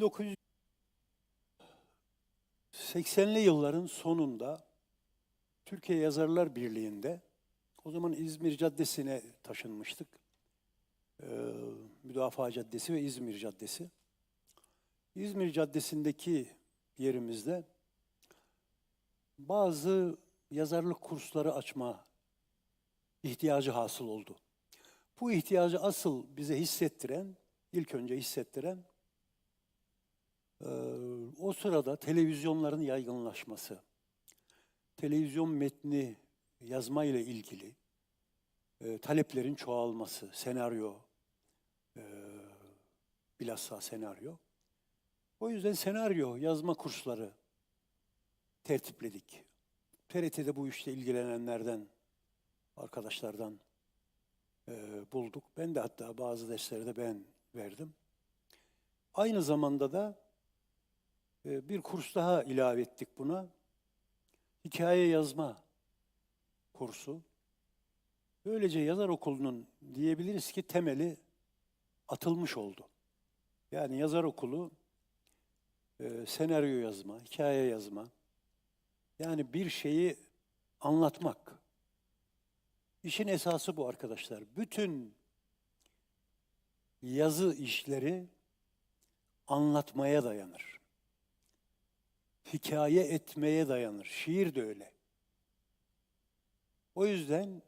1980'li yılların sonunda Türkiye Yazarlar Birliği'nde o zaman İzmir Caddesi'ne taşınmıştık. Ee, Müdafaa Caddesi ve İzmir Caddesi. İzmir Caddesi'ndeki yerimizde bazı yazarlık kursları açma ihtiyacı hasıl oldu. Bu ihtiyacı asıl bize hissettiren, ilk önce hissettiren o sırada televizyonların yaygınlaşması, televizyon metni yazma ile ilgili eee, taleplerin çoğalması, senaryo, eee bilhassa senaryo. O yüzden senaryo yazma kursları tertipledik. TRT'de bu işle ilgilenenlerden, arkadaşlardan eee, bulduk. Ben de hatta bazı dersleri de ben verdim. Aynı zamanda da e, bir kurs daha ilave ettik buna. Hikaye yazma kursu. Böylece yazar okulunun diyebiliriz ki temeli atılmış oldu. Yani yazar okulu e, senaryo yazma, hikaye yazma, yani bir şeyi anlatmak. İşin esası bu arkadaşlar. Bütün yazı işleri anlatmaya dayanır. Hikaye etmeye dayanır. Şiir de öyle. O yüzden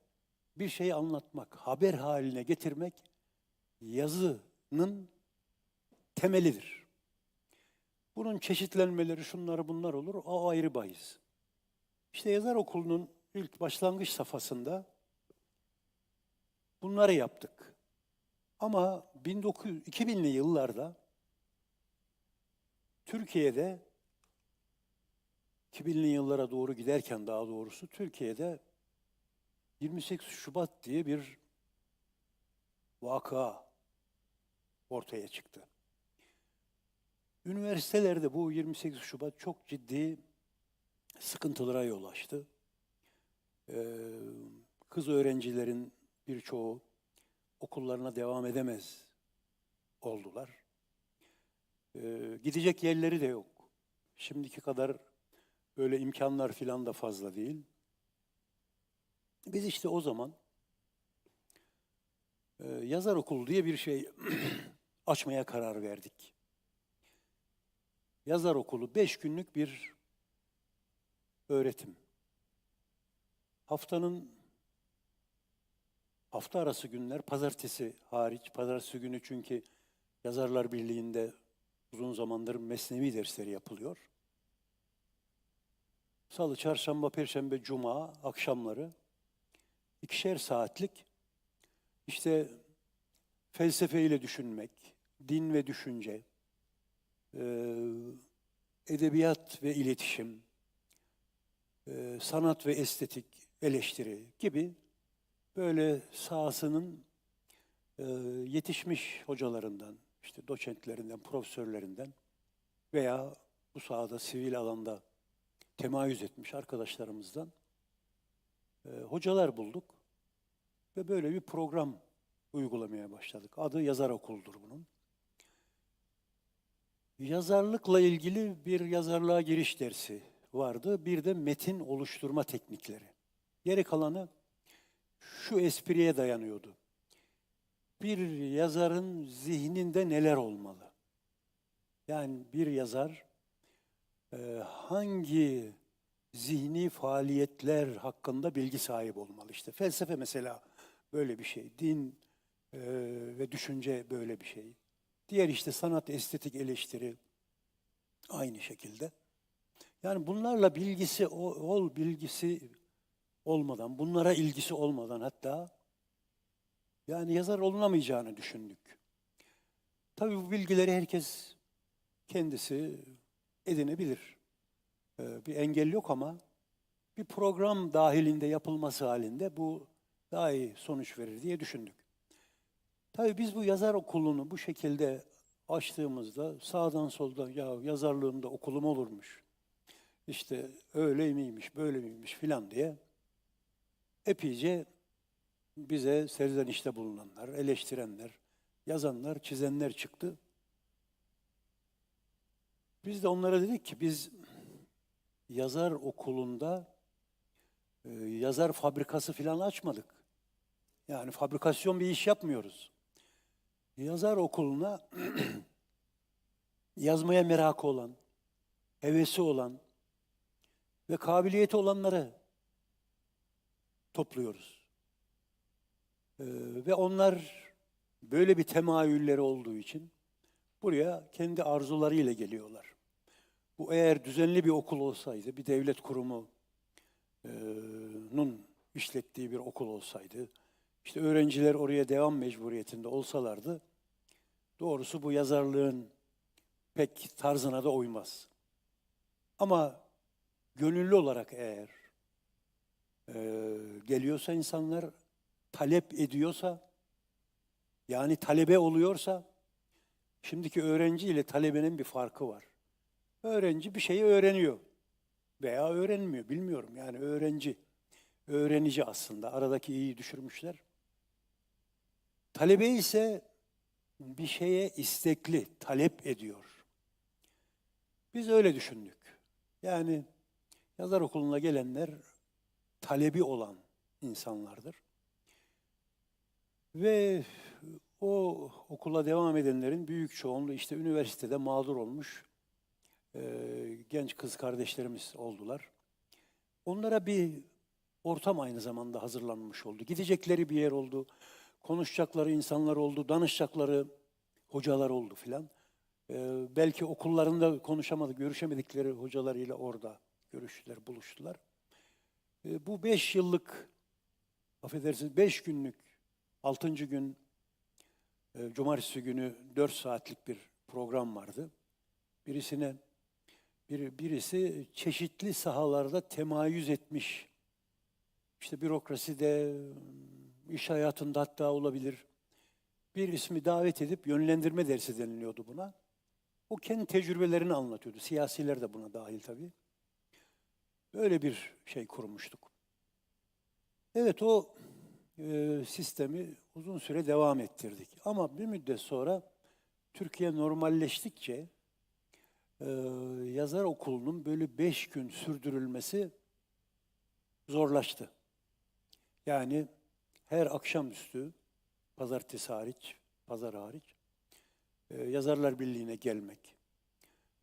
bir şeyi anlatmak, haber haline getirmek yazının temelidir. Bunun çeşitlenmeleri şunları bunlar olur. O ayrı bahis. İşte yazar okulunun ilk başlangıç safhasında bunları yaptık. Ama 1900, 2000'li yıllarda Türkiye'de 2000'li yıllara doğru giderken daha doğrusu Türkiye'de 28 Şubat diye bir vaka ortaya çıktı. Üniversitelerde bu 28 Şubat çok ciddi sıkıntılara yol açtı. Ee, kız öğrencilerin birçoğu okullarına devam edemez oldular. Ee, gidecek yerleri de yok. Şimdiki kadar böyle imkanlar filan da fazla değil. Biz işte o zaman e, yazar okulu diye bir şey açmaya karar verdik. Yazar okulu beş günlük bir öğretim. Haftanın hafta arası günler, pazartesi hariç, pazartesi günü çünkü Yazarlar Birliği'nde uzun zamandır mesnevi dersleri yapılıyor. Salı, çarşamba, perşembe, cuma akşamları ikişer saatlik işte felsefeyle düşünmek, din ve düşünce, eee, edebiyat ve iletişim, eee, sanat ve estetik, eleştiri gibi böyle sahasının eee, yetişmiş hocalarından, işte doçentlerinden, profesörlerinden veya bu sahada sivil alanda temayüz etmiş arkadaşlarımızdan eee, hocalar bulduk ve böyle bir program uygulamaya başladık. Adı Yazar Okulu'dur bunun. Yazarlıkla ilgili bir yazarlığa giriş dersi vardı. Bir de metin oluşturma teknikleri. Geri kalanı şu espriye dayanıyordu. Bir yazarın zihninde neler olmalı? Yani bir yazar e, hangi zihni faaliyetler hakkında bilgi sahibi olmalı? İşte felsefe mesela böyle bir şey. Din e, ve düşünce böyle bir şey. Diğer işte sanat, estetik, eleştiri aynı şekilde. Yani bunlarla bilgisi ol, ol bilgisi olmadan, bunlara ilgisi olmadan hatta yani yazar olunamayacağını düşündük. Tabii bu bilgileri herkes kendisi edinebilir. Ee, bir engel yok ama bir program dahilinde yapılması halinde bu daha iyi sonuç verir diye düşündük. Tabii biz bu yazar okulunu bu şekilde açtığımızda sağdan soldan ya yazarlığımda okulum olurmuş. İşte öyle miymiş, böyle miymiş filan diye epeyce bize serzenişte bulunanlar, eleştirenler, yazanlar, çizenler çıktı. Biz de onlara dedik ki biz yazar okulunda e, yazar fabrikası falan açmadık. Yani fabrikasyon bir iş yapmıyoruz. Yazar okuluna yazmaya merakı olan, hevesi olan ve kabiliyeti olanları topluyoruz. Ee, ve onlar böyle bir temayülleri olduğu için buraya kendi arzularıyla geliyorlar. Bu eğer düzenli bir okul olsaydı, bir devlet kurumunun işlettiği bir okul olsaydı, işte öğrenciler oraya devam mecburiyetinde olsalardı, doğrusu bu yazarlığın pek tarzına da uymaz. Ama gönüllü olarak eğer e, geliyorsa insanlar, talep ediyorsa, yani talebe oluyorsa, şimdiki öğrenci ile talebenin bir farkı var. Öğrenci bir şeyi öğreniyor veya öğrenmiyor, bilmiyorum. Yani öğrenci, öğrenici aslında. Aradaki iyi düşürmüşler. Talebe ise bir şeye istekli, talep ediyor. Biz öyle düşündük. Yani yazar okuluna gelenler talebi olan insanlardır. Ve o okula devam edenlerin büyük çoğunluğu işte üniversitede mağdur olmuş e, genç kız kardeşlerimiz oldular. Onlara bir ortam aynı zamanda hazırlanmış oldu. Gidecekleri bir yer oldu, konuşacakları insanlar oldu, danışacakları hocalar oldu filan. E, belki okullarında konuşamadık, görüşemedikleri hocalarıyla orada görüştüler, buluştular. E, bu beş yıllık, affedersiniz beş günlük, altıncı gün, e, cumartesi günü dört saatlik bir program vardı. Birisine, bir, birisi çeşitli sahalarda temayüz etmiş. İşte bürokraside, iş hayatında hatta olabilir. Bir ismi davet edip yönlendirme dersi deniliyordu buna. O kendi tecrübelerini anlatıyordu. Siyasiler de buna dahil tabii. Böyle bir şey kurmuştuk. Evet o e, sistemi uzun süre devam ettirdik. Ama bir müddet sonra Türkiye normalleştikçe e, yazar okulunun böyle beş gün sürdürülmesi zorlaştı. Yani her akşamüstü, pazartesi hariç, pazar hariç, e, Yazarlar Birliği'ne gelmek,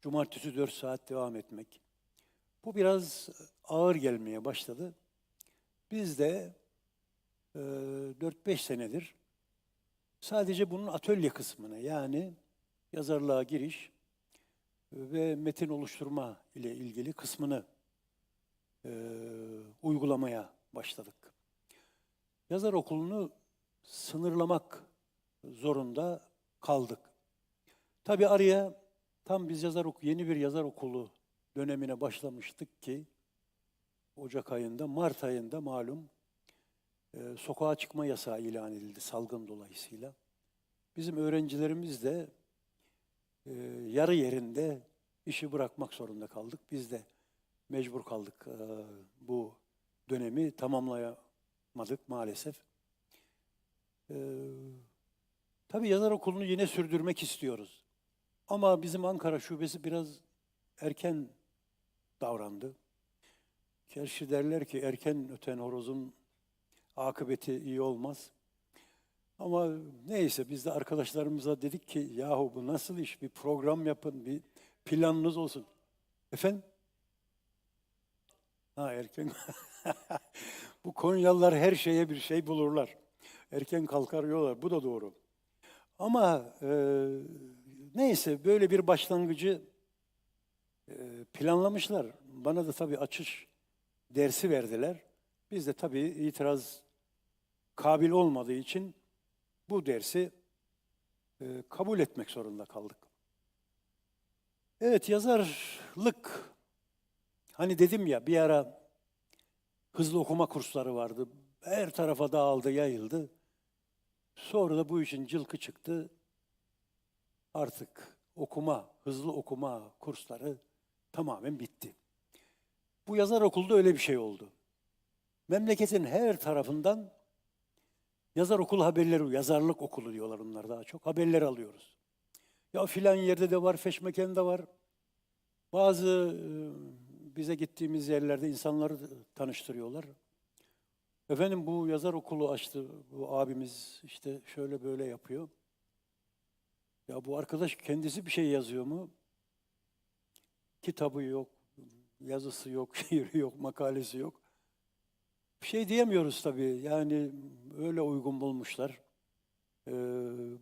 cumartesi dört saat devam etmek, bu biraz ağır gelmeye başladı. Biz de e, 4-5 senedir sadece bunun atölye kısmını yani yazarlığa giriş ve metin oluşturma ile ilgili kısmını e, uygulamaya başladık. Yazar okulunu sınırlamak zorunda kaldık. Tabi araya tam biz yazar okulu, yeni bir yazar okulu dönemine başlamıştık ki Ocak ayında, Mart ayında malum e, sokağa çıkma yasağı ilan edildi salgın dolayısıyla. Bizim öğrencilerimiz de e, yarı yerinde işi bırakmak zorunda kaldık. Biz de mecbur kaldık e, bu dönemi tamamlayamadık maalesef. E, tabii yazar okulunu yine sürdürmek istiyoruz. Ama bizim Ankara şubesi biraz erken davrandı. Gerçi derler ki erken öten horozun akıbeti iyi olmaz. Ama neyse biz de arkadaşlarımıza dedik ki yahu bu nasıl iş bir program yapın bir planınız olsun. Efendim? Ha erken. bu Konyalılar her şeye bir şey bulurlar. Erken kalkar yollar. Bu da doğru. Ama e, neyse böyle bir başlangıcı e, planlamışlar. Bana da tabii açış dersi verdiler. Biz de tabii itiraz kabil olmadığı için bu dersi e, kabul etmek zorunda kaldık. Evet yazarlık hani dedim ya bir ara hızlı okuma kursları vardı. Her tarafa dağıldı, yayıldı. Sonra da bu işin cılkı çıktı. Artık okuma, hızlı okuma kursları tamamen bitti. Bu yazar okulda öyle bir şey oldu. Memleketin her tarafından yazar okulu haberleri, yazarlık okulu diyorlar onlar daha çok. Haberler alıyoruz. Ya filan yerde de var, Feşmeken'de var. Bazı e, bize gittiğimiz yerlerde insanları tanıştırıyorlar. Efendim bu yazar okulu açtı bu abimiz işte şöyle böyle yapıyor. Ya bu arkadaş kendisi bir şey yazıyor mu? Kitabı yok, yazısı yok, şiiri yok, makalesi yok. Bir şey diyemiyoruz tabii. Yani öyle uygun bulmuşlar. Ee,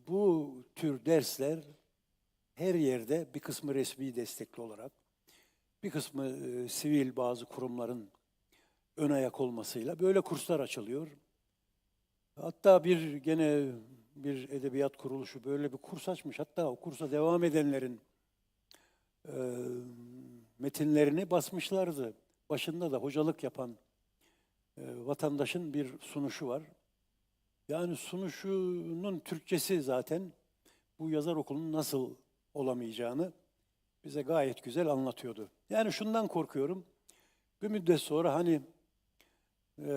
bu tür dersler her yerde bir kısmı resmi destekli olarak, bir kısmı e, sivil bazı kurumların ön ayak olmasıyla böyle kurslar açılıyor. Hatta bir gene bir edebiyat kuruluşu böyle bir kurs açmış. Hatta o kursa devam edenlerin e, metinlerini basmışlardı. Başında da hocalık yapan vatandaşın bir sunuşu var. Yani sunuşunun Türkçesi zaten bu yazar okulunun nasıl olamayacağını bize gayet güzel anlatıyordu. Yani şundan korkuyorum. Bir müddet sonra hani e,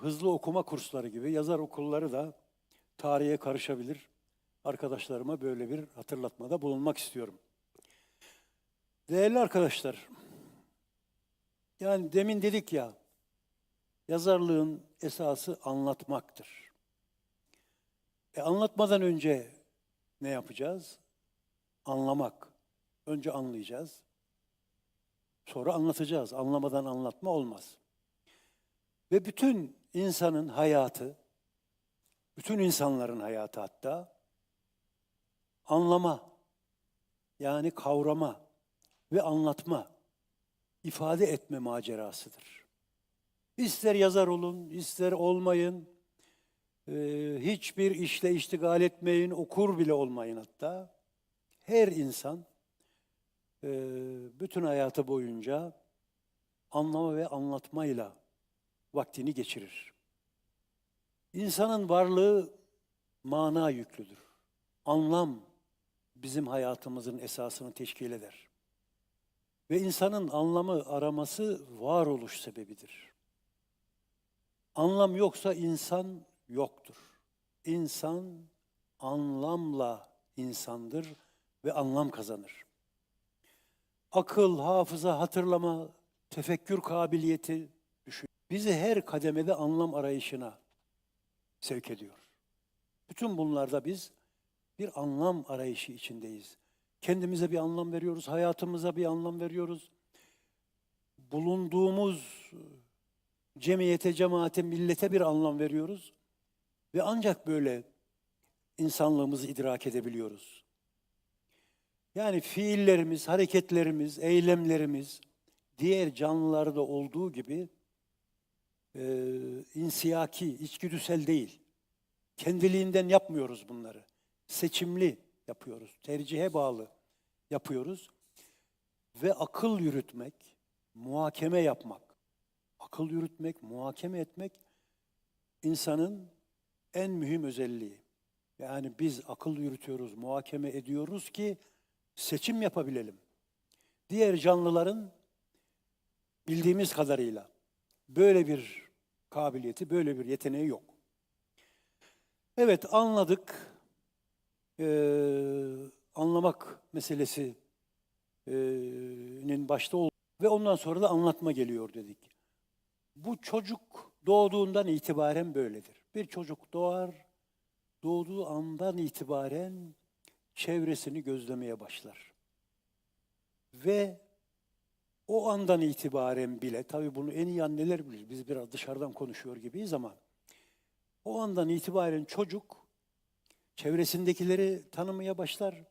hızlı okuma kursları gibi yazar okulları da tarihe karışabilir. Arkadaşlarıma böyle bir hatırlatmada bulunmak istiyorum. Değerli arkadaşlar, yani demin dedik ya, yazarlığın esası anlatmaktır. E anlatmadan önce ne yapacağız? Anlamak. Önce anlayacağız. Sonra anlatacağız. Anlamadan anlatma olmaz. Ve bütün insanın hayatı, bütün insanların hayatı hatta anlama, yani kavrama ve anlatma, ifade etme macerasıdır. İster yazar olun, ister olmayın, e, hiçbir işle iştigal etmeyin, okur bile olmayın hatta. Her insan e, bütün hayatı boyunca anlama ve anlatmayla vaktini geçirir. İnsanın varlığı mana yüklüdür. Anlam bizim hayatımızın esasını teşkil eder. Ve insanın anlamı araması varoluş sebebidir. Anlam yoksa insan yoktur. İnsan anlamla insandır ve anlam kazanır. Akıl, hafıza, hatırlama, tefekkür kabiliyeti düşün. Bizi her kademede anlam arayışına sevk ediyor. Bütün bunlarda biz bir anlam arayışı içindeyiz. Kendimize bir anlam veriyoruz, hayatımıza bir anlam veriyoruz. Bulunduğumuz cemiyete, cemaate, millete bir anlam veriyoruz. Ve ancak böyle insanlığımızı idrak edebiliyoruz. Yani fiillerimiz, hareketlerimiz, eylemlerimiz diğer canlılarda olduğu gibi e, insiyaki, içgüdüsel değil. Kendiliğinden yapmıyoruz bunları. Seçimli yapıyoruz, tercihe bağlı yapıyoruz. Ve akıl yürütmek, muhakeme yapmak, akıl yürütmek, muhakeme etmek insanın en mühim özelliği. Yani biz akıl yürütüyoruz, muhakeme ediyoruz ki seçim yapabilelim. Diğer canlıların bildiğimiz kadarıyla böyle bir kabiliyeti, böyle bir yeteneği yok. Evet anladık. Ee, anlamak meselesinin başta ol ve ondan sonra da anlatma geliyor dedik. Bu çocuk doğduğundan itibaren böyledir. Bir çocuk doğar, doğduğu andan itibaren çevresini gözlemeye başlar. Ve o andan itibaren bile, tabii bunu en iyi anneler bilir, biz biraz dışarıdan konuşuyor gibiyiz ama o andan itibaren çocuk çevresindekileri tanımaya başlar,